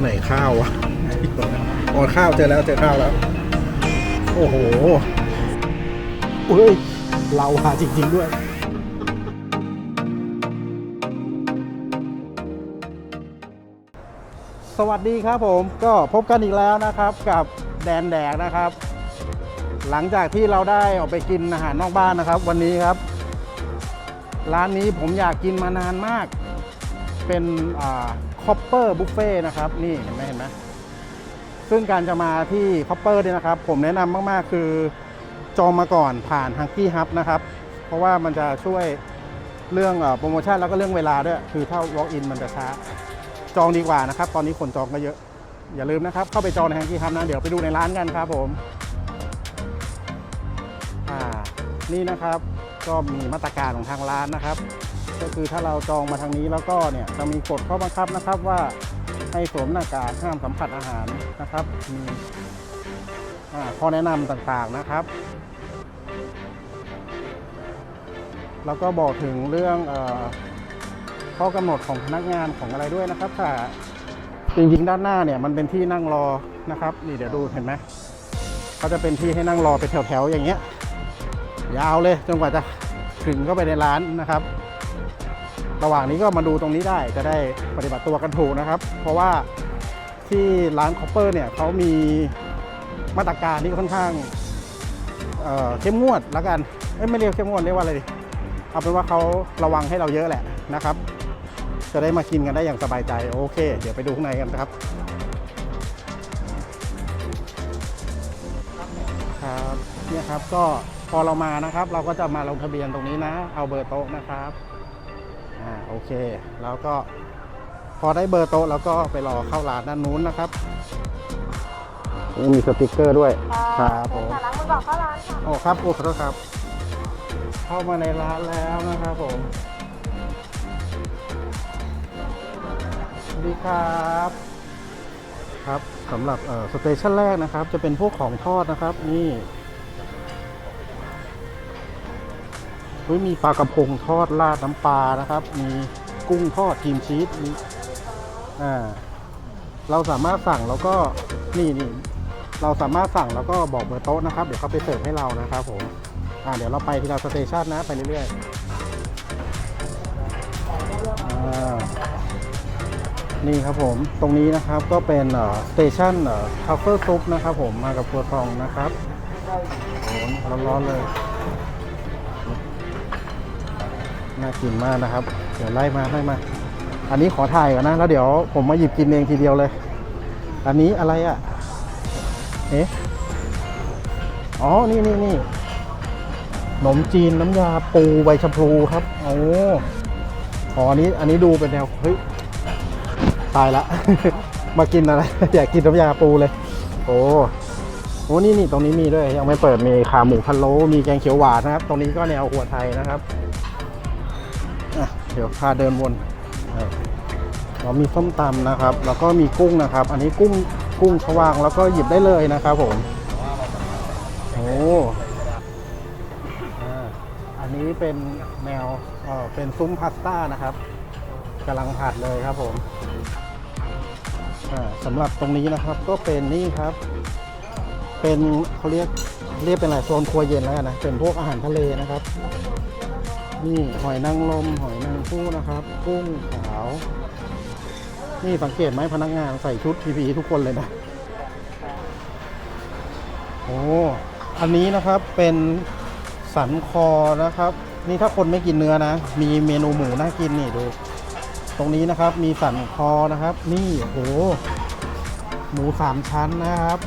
ไหนข้าววะอ๋อข้าวเจอแล้วเจอข้าวแล้ว โอ้โหเฮ้ย เราหาจริง ๆ ด้วยสวัสดีครับผมก็พบกันอีกแล้วนะครับกับแดนแดกนะครับ หลังจากที่เราได้ออกไปกินอาหารนอกบ้านนะครับ วันนี้ครับ ร้านนี้ผมอยากกินมานานมาก เป็น คอปเปอร์บุฟเฟ่นะครับ นี่เห็นไหมเห็นไหมซึ่งการจะมาที่คอปเปอร์เนี่ยนะครับ ผมแนะนำมาก ๆ คือจองมาก่อนผ่านฮังกี้ฮับนะครับ เพราะว่ามันจะช่วยเรื่องโปรโมชั่นแล้วก็เรื่องเวลาด้วย คือถ้า walk in มันจะช้า จองดีกว่านะครับ ตอนนี้คนจองก็เยอะ อย่าลืมนะครับ เข้าไปจองในฮังกี้ฮับนะ เดี๋ยวไปดูในร้านกันครับผมอ่านี่นะครับก็มีมาตรการของทางร้านนะครับ ก็คือถ้าเราจองมาทางนี้แล้วก็เนี่ยจะมีกฎข้อบังคับนะครับว่าให้สวมหน้ากากห้ามสัมผัสอาหารนะครับมีข้อแนะนำต่างๆนะครับ แล้วก็บอกถึงเรื่องอข้อกำหนดของพนักงานของอะไรด้วยนะครับถ้าจริงๆด้านหน้าเนี่ยมันเป็นที่นั่งรอนะครับ นี่เดี๋ยวดูเห็นไหมเขาจะเป็นที่ให้นั่งรอเป็นแถวๆอย่างเงี้ย ยาวเลยจนกว่าจะถึงเข้าไปในร้านนะครับ ระหว่างนี้ก็มาดูตรงนี้ได้จะได้ปฏิบัติตัวกันถูกนะครับ เพราะว่าที่ร้านคอปเปอร์เนี่ยเขามีมาตรการที่ค่อนข้างเเข้มงวดล้วกันเอ้ไม่เรียกเข้มงวดเรียกว่าอะไรดีเอาเป็นว่าเขาระวังให้เราเยอะแหละนะครับ จะได้มากินกันได้อย่างสบายใจโอเค เดี๋ยวไปดูข้างในกันครับครับเนี่ยครับก็พอเรามานะครับ เราก็จะมาลงทะเบียนตรงนี้นะ เอาเบอร์โต๊ะนะครับ อ่าโอเค แล้วก็พอได้เบอร์โต๊ะแล้วก็ไปรอเข้าร้านด้านนู้นนะครับมีสติกเกอร์ด้วย ครับผมค่ะล้างมือก่อนเข้าร้านค่ะโอ้ครับโอ้ขอโทษครับ เข้ามาในร้านแล้วนะครับผมสวัสดีครับครับสำหรับสเตชันแรกนะครับ จะเป็นพวกของทอดนะครับ นี่ เฮ้ยมีปลากระพงทอดราดน้ำปลานะครับ มีกุ้งทอดครีมชีสมีอ่าเราสามารถสั่งแล้วก็นี่นี่เราสามารถสั่งแล้วก็บอกเบอร์โต๊ะนะครับ เดี๋ยวเขาไปเสิร์ฟให้เรานะครับผมอ่าเดี๋ยวเราไปทีละสเตชันนะไปเรื่อยๆอ่านี่ครับผมตรงนี้นะครับก็เป็นสเตชันทัฟเฟิลซุปนะครับผมมากับครัวซองนะครับโอ้ร้อนๆเลย น่ากินมากนะครับ เดี๋ยวไล่มาไล่มา อันนี้ขอถ่ายก่อนนะ แล้วเดี๋ยวผมมาหยิบกินเองทีเดียวเลย อันนี้อะไรอะ เอ๊ะ อ๋อ นี่นี่นี่ขนมจีนน้ำยาปูใบชะพลูครับ โอ้อ๋ออันนี้ อันนี้ดูเป็นแนว เฮ้ย ตายละ มากินอะไร อยากกินน้ำยาปูเลย โอ้โหนี่นี่ตรงนี้มีด้วย ยังไม่เปิดมีขาหมูพะโล้มีแกงเขียวหวานนะครับ ตรงนี้ก็แนวหัวไทยนะครับ เดี๋ยวพาเดินวนเรามีส้มตำนะครับ แล้วก็มีกุ้งนะครับ อันนี้กุ้งกุ้งชวางแล้วก็หยิบได้เลยนะครับผมโอ้อันนี้เป็นแนวเออเป็นซุ้มพาสต้านะครับกำลังผัดเลยครับผมสำหรับตรงนี้นะครับก็เป็นนี่ครับ เป็นเขาเรียกเรียกเป็นอะไรโซนครัวเย็นแล้วนะเป็นพวกอาหารทะเลนะครับ นี่หอยนางรมหอยนางผู้นะครับ กุ้งขาว นี่สังเกตไหมพนักงานใส่ชุด PPE ทุกคนเลยนะ โอ้อันนี้นะครับเป็นสันคอนะครับ นี่ถ้าคนไม่กินเนื้อนะ มีเมนูหมูน่ากินนี่ดู ตรงนี้นะครับมีสันคอนะครับ นี่โอ้โห หมูสามชั้นนะครับ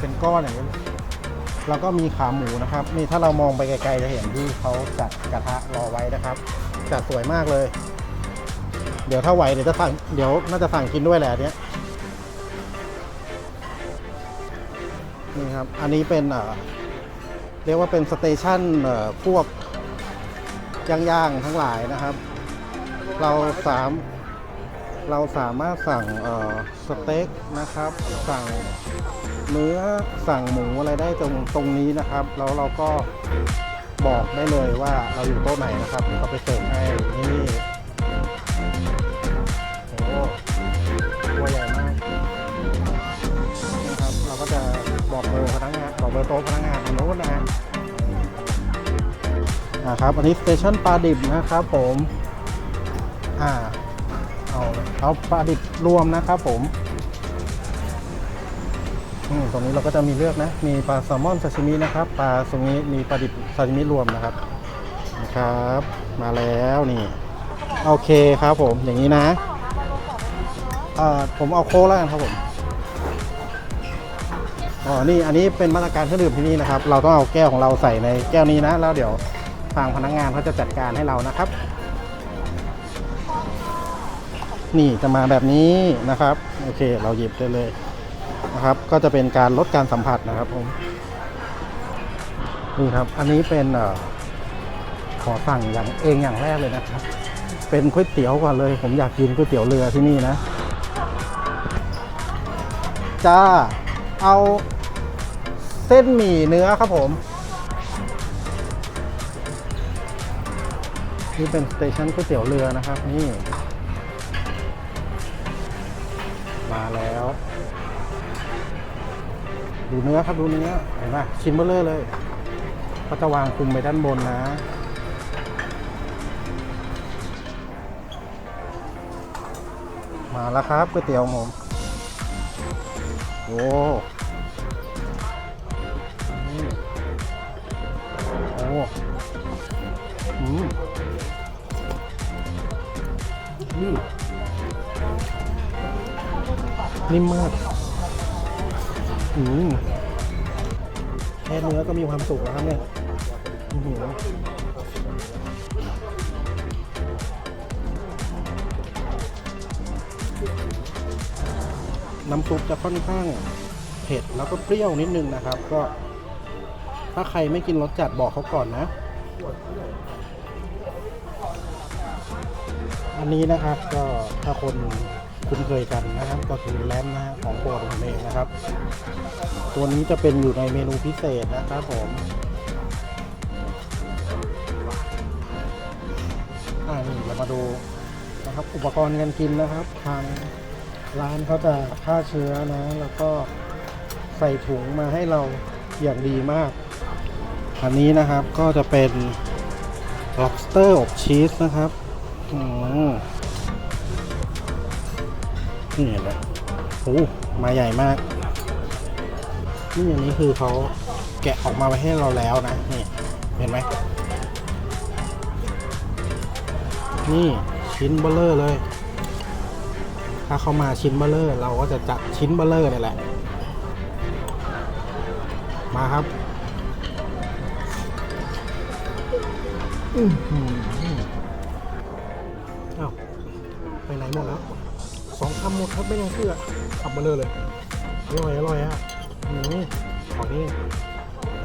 เป็นก้อนอย่างนี้ แล้วก็มีขาหมูนะครับนี่ถ้าเรามองไปไกลๆจะเห็นที่เขาจัดกระทะรอไว้นะครับ จัดสวยมากเลย เดี๋ยวถ้าไหวเดี๋ยวจะสั่งเดี๋ยวน่าจะสั่งกินด้วยแหละเนี้ยนี่ครับอันนี้เป็นเอ่อเรียกว่าเป็นสเตชันเอ่อพวกย่างๆทั้งหลายนะครับ เราสามเราสามารถสั่งเออสเต็กนะครับ สั่ง เนื้อสั่งหมูอะไรได้ตรงตรงนี้นะครับ แล้วเราก็บอกได้เลยว่าเราอยู่โต๊ะไหนนะครับก็ไปเสิร์ฟให้นี่โอ้ตัวใหญ่มากนะครับ เราก็จะบอกเบอร์พนักงานบอกเบอร์โต๊ะพนักงานทางโน้นนะนะครับอันนี้สเตชันปลาดิบนะครับผมอ่าเอาเอาปลาดิบรวมนะครับผม ตรงนี้เราก็จะมีเลือกนะ มีปลาแซลมอนซาชิมินะครับ ปลาตรงนี้มีปลาดิบซาชิมิรวมนะครับนะครับ มาแล้วนี่ โอเคครับผม อย่างนี้นะอ่อผมเอาโค้กแล้วกันครับผม อ๋อ นี่อันนี้เป็นมาตรการเครื่องดื่มที่นี่นะครับ เราต้องเอาแก้วของเราใส่ในแก้วนี้นะ แล้วเดี๋ยวทางพนักงานเขาจะจัดการให้เรานะครับ นี่จะมาแบบนี้นะครับ โอเค เราหยิบได้เลย นะครับ ก็จะเป็นการลดการสัมผัสนะครับผมนี่ครับ อันนี้เป็นอขอสั่งอย่างเองอย่างแรกเลยนะครับ เป็นก๋วยเตี๋ยวก่อนเลย ผมอยากกินก๋วยเตี๋ยวเรือที่นี่นะจ้าเอาเส้นหมี่เนื้อครับผม นี่เป็นสเตชันก๋วยเตี๋ยวเรือนะครับ นี่ มาแล้ว เนื้อครับดูเนื้อเห็นไหมชิ้นเบลเลอร์เลยก็จะวางคุมไปด้านบนนะมาแล้วครับก๋วยเตี๋ยวผมโอ้โอ้อืมอืมนิ่มมาก อืมแค่เนื้อก็มีความสุขแล้วครับเนี่ยอื้อหือน้ำซุปจะค่อนข้างเผ็ดแล้วก็เปรี้ยวนิดนึงนะครับ ก็ ถ้าใครไม่กินรสจัดบอกเขาก่อนนะ อันนี้นะครับก็ถ้าคน คุ้นเคยกันนะครับ ก็คือแลมนะของโปรดผมเองนะครับ ตัวนี้จะเป็นอยู่ในเมนูพิเศษนะครับผมอ่านี่เรามาดูนะครับ อุปกรณ์การกินนะครับ ทางร้านเขาจะฆ่าเชื้อนะ แล้วก็ใส่ถุงมาให้เราอย่างดีมากอันนี้นะครับก็จะเป็น lobster อบชีสนะครับอืม นี่เห็นไหมโอ้มาใหญ่มาก นี่อันนี้คือเขาแกะออกมาไว้ให้เราแล้วนะ นี่ เห็นไหม นี่ชิ้นเบลเลอร์เลย ถ้าเขามาชิ้นเบลเลอร์ เราก็จะจัดชิ้นเบลเลอร์นี่แหละ มาครับ อื ไม่ยังเชื่อขับเบลเลอร์เลยอร่อยอร่อยอะอืมขอนี่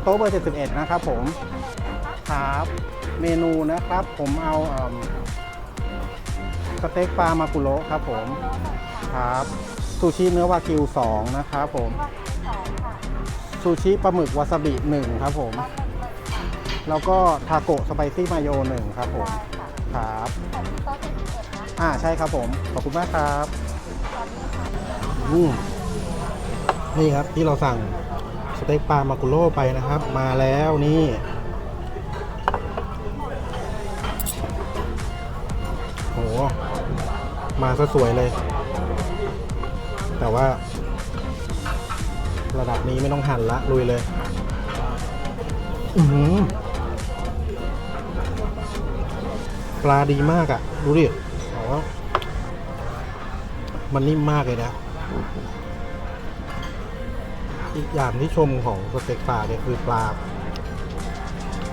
โต๊ะเบอร์71 นะครับผม ครับ เมนูนะครับ ผมเอาเอิ่มสเต็กปลามากุโระครับผม ครับ ซูชิเนื้อวากิว 2 นะครับผม ซูชิปลาหมึกวาซาบิ 1 ครับผม แล้วก็ทาโกะสไปซี่มาโย1ครับผม ครับ อ่าใช่ครับผม ขอบคุณมากครับ อืมนี่ครับที่เราสั่งสเต็กปลามากุโร่ไปนะครับ มาแล้วนี่โหมาซะสวยเลย แต่ว่า ระดับนี้ไม่ต้องหั่นละลุยเลย อือปลาดีมากอะ่ะ ดูดิอ๋อมันนิ่มมากเลยนะ อีกอย่างที่ชมของสเต็กปลาเนี่ยคือปลา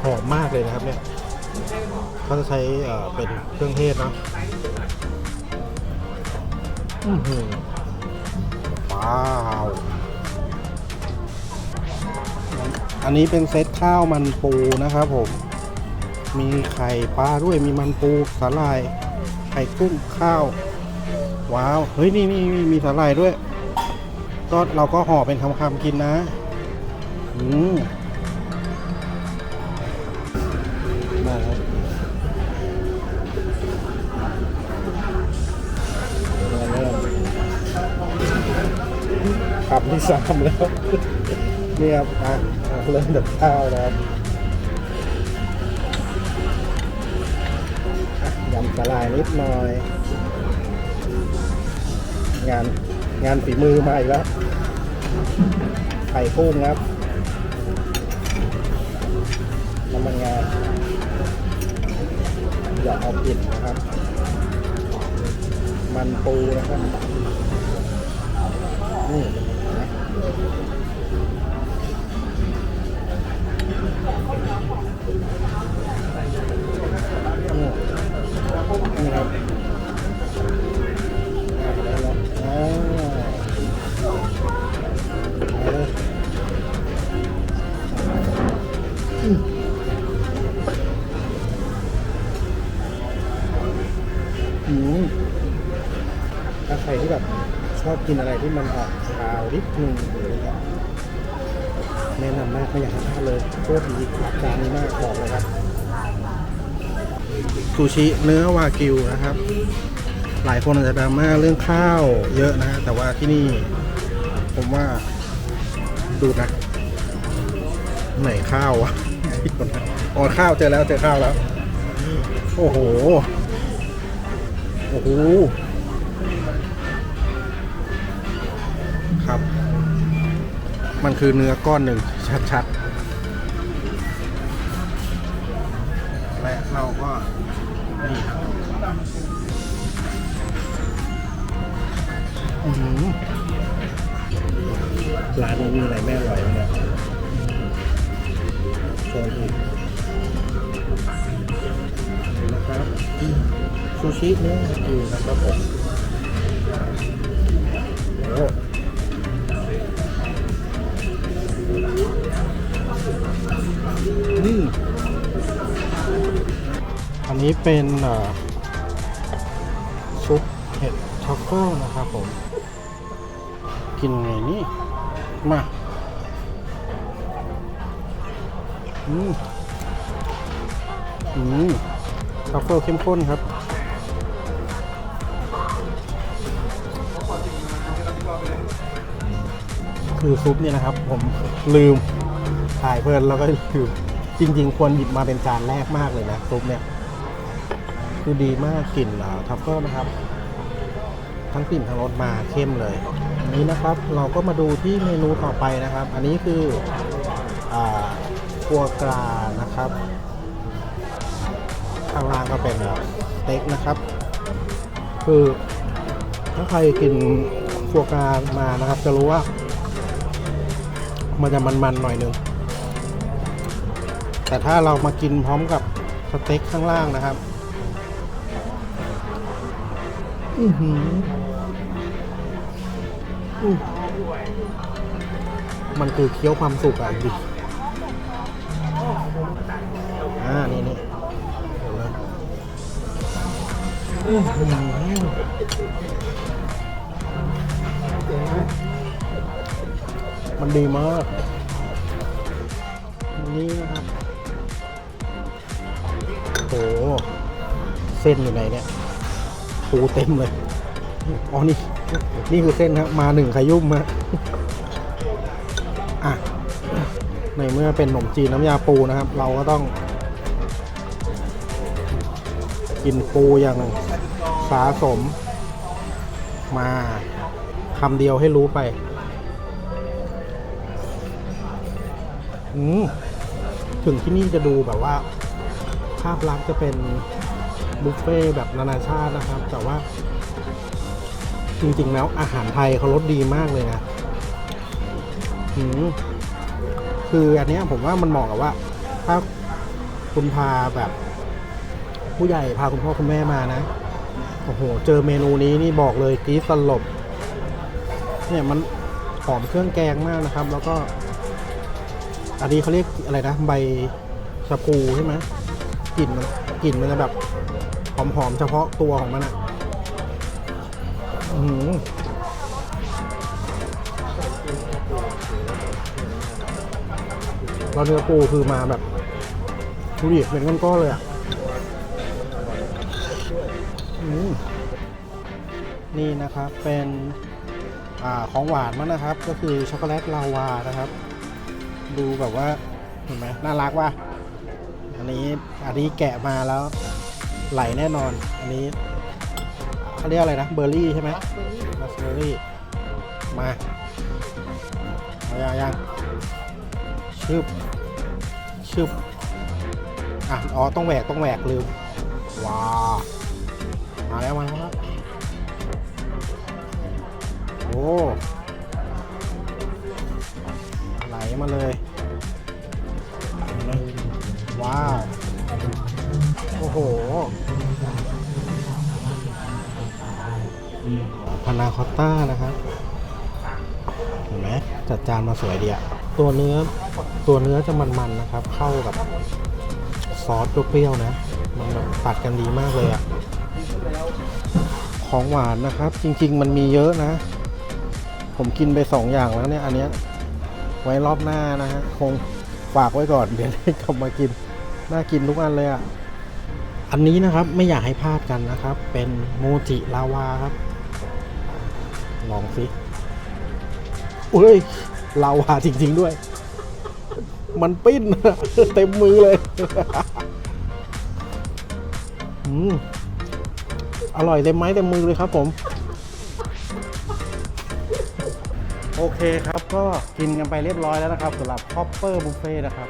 หอมมากเลยนะครับเนี่ยเขาจะใช้เป็นเครื่องเทศเนะอื้อหือว้าวอันนี้เป็นเซตข้าวมันปูนะครับผม มีไข่ปลาด้วยมีมันปูสาหร่าย ไข่กุ้งข้าว ว้าว เฮ้ย นี่นี่มีสาหร่ายด้วย ก็เราก็ห่อเป็นคำๆกินนะ อืมได้ครับเริ่มคำที่สามแล้ว นี่ครับอะเริ่มจากข้าวนะครับอะยำสลายนิดหน่อย งานงานฝีมือมาอีกแล้วไข่กุ้งครับน้ำมันงาหยอดเอากลิ่นะครับ มันปูนะครับนี่นะนี่ครับ ถ้าใครที่แบบชอบกินอะไรที่มันออกคาวนิดนึงหรืออะไรเงี้ยแนะนำมากไม่อยากให้พลาดเลยโคตรดีจานนี้มากบอกเลยครับซูชิเนื้อวากิวนะครับ หลายคนอาจจะดราม่าเรื่องข้าวเยอะนะฮะแต่ว่าที่นี่ ผมว่าดูนะไหนข้าววะอ๋อข้าวเจอแล้วเจอข้าวแล้ว โอ้โห โอ้โห มันคือเนื้อก้อนหนึ่งชัดๆ และเราก็นี่ครับร้านนี้มีอะไรแม่อร่อยบ้างเนี่ยโซนอีกนะครับซูชิเนื้ออยู่นะครับผมโอ้ นี่ อันนี้เป็นซุปเห็ดท็อฟเฟิลนะครับผม กินไงนี่ มาอืมอืมท็อฟเฟิลเข้มข้นครับคือซุปเนี่ยนะครับ ผมลืม ถ่ายเพลินแล้วก็คือจริง ๆ ควรหยิบมาเป็นจานแรกมากเลยนะซุปเนี่ยคือดีมากกลิ่นทัฟเฟิลนะครับ ทั้งกลิ่นทั้งรสมาเข้มเลยอันนี้นะครับเราก็มาดูที่เมนูต่อไปนะครับ อันนี้คือกัวกรานะครับข้างล่างก็เป็นสเต็กนะครับ คือถ้าใครกินกัวกรามานะครับ จะรู้ว่า มันจะมันๆหน่อยนึง แต่ถ้าเรามากินพร้อมกับสเต็กข้างล่างนะครับ อือหือมันคือเคี้ยวความสุขอะดิอ่า นี่นี่อือหือมันดีมาก เส้นอยู่ไหนเนี่ยปูเต็มเลยอ๋อนี่นี่คือเส้นครับมาหนึ่งขยุ่มฮะอะในเมื่อเป็นขนมจีนน้ำยาปูนะครับ เราก็ต้อง กินปูอย่างสาสม มาคำเดียวให้รู้ไป ถึงที่นี่จะดูแบบว่า ภาพลักษณ์จะเป็น บุฟเฟ่แบบนานาชาตินะครับ แต่ว่า จริงๆแล้วอาหารไทยเขารสดีมากเลยนะอืมคืออันนี้ผมว่ามันเหมาะกับว่า ถ้าคุณพาแบบ ผู้ใหญ่พาคุณพ่อคุณแม่มานะ โอ้โห เจอเมนูนี้นี่บอกเลยกรี๊ดสลบ เนี่ยมันหอมเครื่องแกงมากนะครับ แล้วก็ อันนี้เขาเรียกอะไรนะ ใบชะพูใช่ไหมกลิ่นมันกลิ่นมันจะแบบ หอมๆเฉพาะตัวของมันอะอืมเราเนื้อปูคือมาแบบดูดิเป็นก้อนๆเลยอะอนี่นะครับเป็นอของหวานมั้งนะครับ ก็คือช็อกโกแลตลาวานะครับ ดูแบบว่าเห็นไหมน่ารักว่ะอันนี้อันนี้แกะมาแล้ว ไหลแน่นอน อันนี้เขาเรียกอะไรนะ เบอร์รี่ใช่ไหมราสเบอร์รี่ มาเอายังยังชึบชึบอะอ๋อ ต้องแหวก ต้องแหวกลืม ว้าวมาแล้ว มาแล้ว โอ้ไหลมาเลย ว้าว โอ้โหพานาคอตต้านะครับ เห็นไหมจัดจานมาสวยดีอะตัวเนื้อตัวเนื้อจะมันๆนะครับ เข้ากับซอสเปรี้ยวๆนะ มันแบบตัดกันดีมากเลยอะของหวานนะครับ จริง ๆ มันมีเยอะนะ ผมกินไปสองอย่างแล้วเนี่ย อันเนี้ยไว้รอบหน้านะฮะคงฝากไว้ก่อนเดี๋ยวได้กลับมากิน น่ากินทุกอันเลยอะ อันนี้นะครับไม่อยากให้พลาดกันนะครับ เป็นโมจิลาวาครับ ลองสิอุ้ยลาวาจริง ๆ ด้วย มันปิ้นเต็มมือเลยอืมอร่อยเต็มไม้เต็มมือเลยครับผม โอเคครับก็กินกันไปเรียบร้อยแล้วนะครับสำหรับคอปเปอร์บุฟเฟ่นะครับ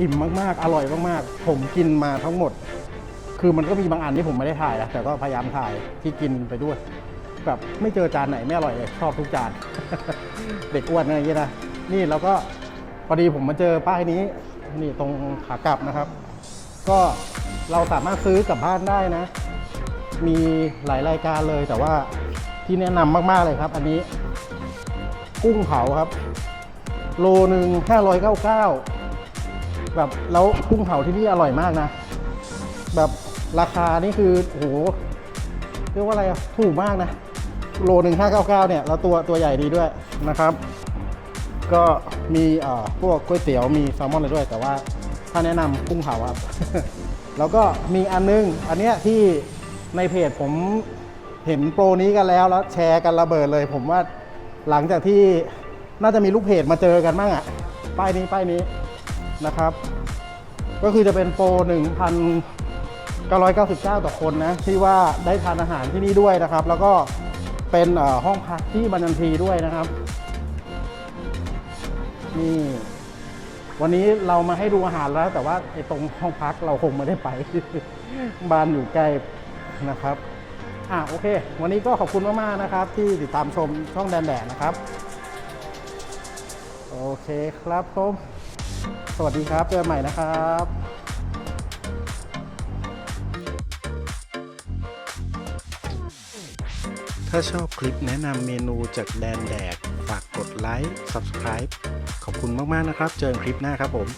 อิ่มมากๆ อร่อยมากๆ ผมกินมาทั้งหมด คือมันก็มีบางอันที่ผมไม่ได้ถ่ายนะแต่ก็พยายามถ่ายที่กินไปด้วย แบบไม่เจอจานไหนไม่อร่อยเลย ชอบทุกจาน เด็กอ้วนอะไรย่เงี้ยนะ นี่แล้วก็พอดีผมมาเจอป้ายนี้ นี่ตรงขากลับนะครับ ก็เราสามารถซื้อกลับบ้านได้นะ มีหลายรายการเลยแต่ว่าที่แนะนำมากๆเลยครับ อันนี้ กุ้งเผาครับ โลหนึ่ง599 แบบแล้วกุ้งเผาที่นี่อร่อยมากนะ แบบราคานี่คือโอ้โหเรียกว่าอะไรอะถูกมากนะ โลหนึ่งห้าเก้าเก้าเนี่ยแล้วตัวตัวใหญ่ดีด้วยนะครับ ก็มีเอ่อพวกก๋วยเตี๋ยวมีแซลมอนอะไรด้วย แต่ว่าถ้าแนะนำกุ้งเผาครับ แล้วก็มีอันนึง อันเนี้ยที่ในเพจผมเห็นโปรนี้กันแล้วแล้วแชร์กันระเบิดเลย ผมว่าหลังจากที่น่าจะมีลูกเพจมาเจอกันบ้างอะป้ายนี้ป้ายนี้ นะครับ ก็คือจะเป็นโปร 1,999 ต่อคนนะที่ว่าได้ทานอาหารที่นี่ด้วยนะครับ แล้วก็เป็นห้องพักที่บันยันทีด้วยนะครับนี่วันนี้เรามาให้ดูอาหารแล้ว แต่ว่าไอ้ตรงห้องพักเราคงไม่ได้ไป บ้านอยู่ใกล้นะครับอะโอเค วันนี้ก็ขอบคุณมากๆนะครับ ที่ติดตามชมช่องแดนแดดนะครับ โอเคครับผม สวัสดีครับเจอกันใหม่นะครับถ้าชอบคลิปแนะนำเมนูจากแดนแดก ฝากกดไลค์ Subscribe ขอบคุณมาก ๆ นะครับ เจอกันคลิปหน้าครับผม